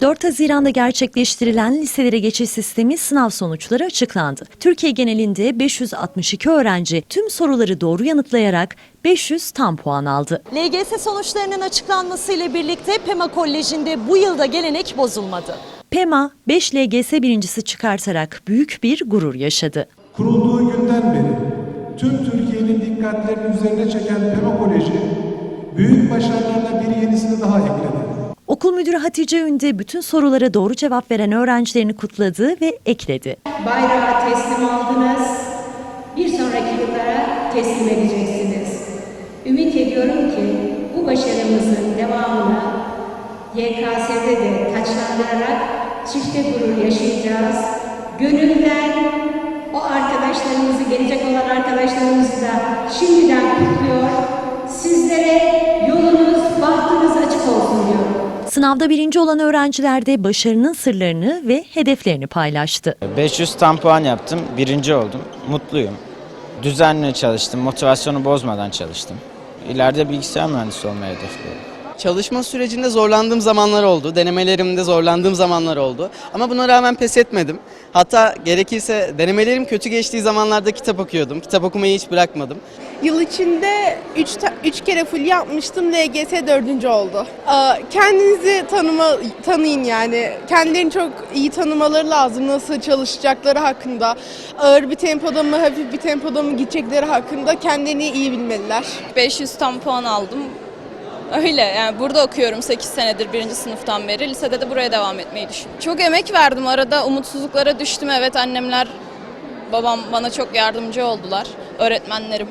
4 Haziran'da gerçekleştirilen liselere geçiş sistemi sınav sonuçları açıklandı. Türkiye genelinde 562 öğrenci tüm soruları doğru yanıtlayarak 500 tam puan aldı. LGS sonuçlarının açıklanmasıyla birlikte PEMA Koleji'nde bu yılda gelenek bozulmadı. PEMA 5 LGS birincisi çıkartarak büyük bir gurur yaşadı. Kurulduğu günden beri tüm Türkiye'nin dikkatlerini üzerine çeken Pema Koleji büyük başarılarla bir yenisini daha ekledi. Okul müdürü Hatice Ünde bütün sorulara doğru cevap veren öğrencilerini kutladı ve ekledi. bayrağı teslim aldınız. Bir sonraki yıllara teslim edeceksiniz. Ümit ediyorum ki bu başarımızın devamını YKS'de de taçlandırarak çifte gurur yaşayacağız. Gönülden o arkadaşlarımızı, gelecek olan arkadaşlarımızı da şimdiden kutluyor. Sizlere Sınavda birinci olan öğrenciler de başarının sırlarını ve hedeflerini paylaştı. 500 tam puan yaptım. Birinci oldum. Mutluyum. Düzenli çalıştım. Motivasyonu bozmadan çalıştım. İleride bilgisayar mühendisi olmayı hedefliyorum. Çalışma sürecinde zorlandığım zamanlar oldu. Denemelerimde zorlandığım zamanlar oldu. Ama buna rağmen pes etmedim. Hatta gerekirse denemelerim kötü geçtiği zamanlarda kitap okuyordum. Kitap okumayı hiç bırakmadım. Yıl içinde 3 üç kere full yapmıştım. LGS dördüncü oldu. Aa, Kendinizi tanıma, tanıyın yani. Kendilerini çok iyi tanımaları lazım. Nasıl çalışacakları hakkında. Ağır bir tempoda mı, hafif bir tempoda mı gidecekleri hakkında kendilerini iyi bilmeliler. 500 tam puan aldım. Öyle yani burada okuyorum 8 senedir birinci sınıftan beri. Lisede de buraya devam etmeyi düşünüyorum. Çok emek verdim arada umutsuzluklara düştüm. Evet annemler, babam bana çok yardımcı oldular. Öğretmenlerim.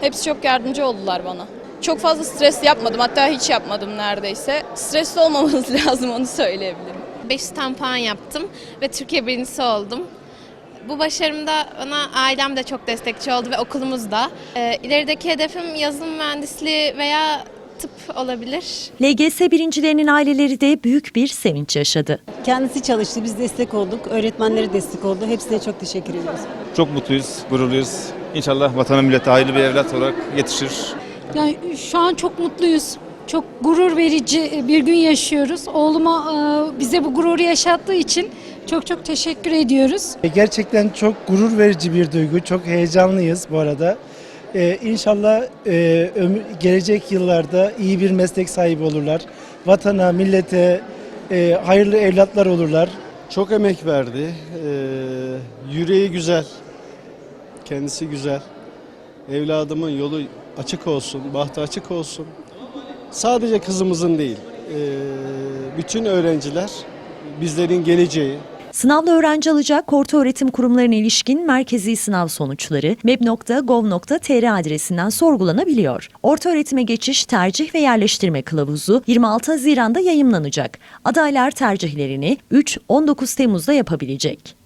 Hepsi çok yardımcı oldular bana. Çok fazla stres yapmadım hatta hiç yapmadım neredeyse. Stresli olmamız lazım onu söyleyebilirim. 500 tam puan yaptım ve Türkiye birincisi oldum. Bu başarımda bana ailem de çok destekçi oldu ve okulumuz da. Ee, ilerideki hedefim yazılım mühendisliği veya tıp olabilir. LGS birincilerinin aileleri de büyük bir sevinç yaşadı. Kendisi çalıştı, biz destek olduk. Öğretmenleri destek oldu. Hepsine çok teşekkür ediyoruz. Çok mutluyuz, gururluyuz. İnşallah vatana millete hayırlı bir evlat olarak yetişir. Yani şu an çok mutluyuz. Çok gurur verici bir gün yaşıyoruz. Oğluma e, bize bu gururu yaşattığı için çok çok teşekkür ediyoruz. Gerçekten çok gurur verici bir duygu. Çok heyecanlıyız bu arada. Ee, inşallah e, gelecek yıllarda iyi bir meslek sahibi olurlar. Vatana, millete e, hayırlı evlatlar olurlar. Çok emek verdi. Ee, yüreği güzel. Kendisi güzel. Evladımın yolu açık olsun, bahtı açık olsun. Sadece kızımızın değil, ee, bütün öğrenciler bizlerin geleceği. Sınavla öğrenci alacak orta öğretim kurumlarına ilişkin merkezi sınav sonuçları meb.gov.tr adresinden sorgulanabiliyor. Orta öğretime geçiş tercih ve yerleştirme kılavuzu 26 Haziran'da yayımlanacak. Adaylar tercihlerini 3-19 Temmuz'da yapabilecek.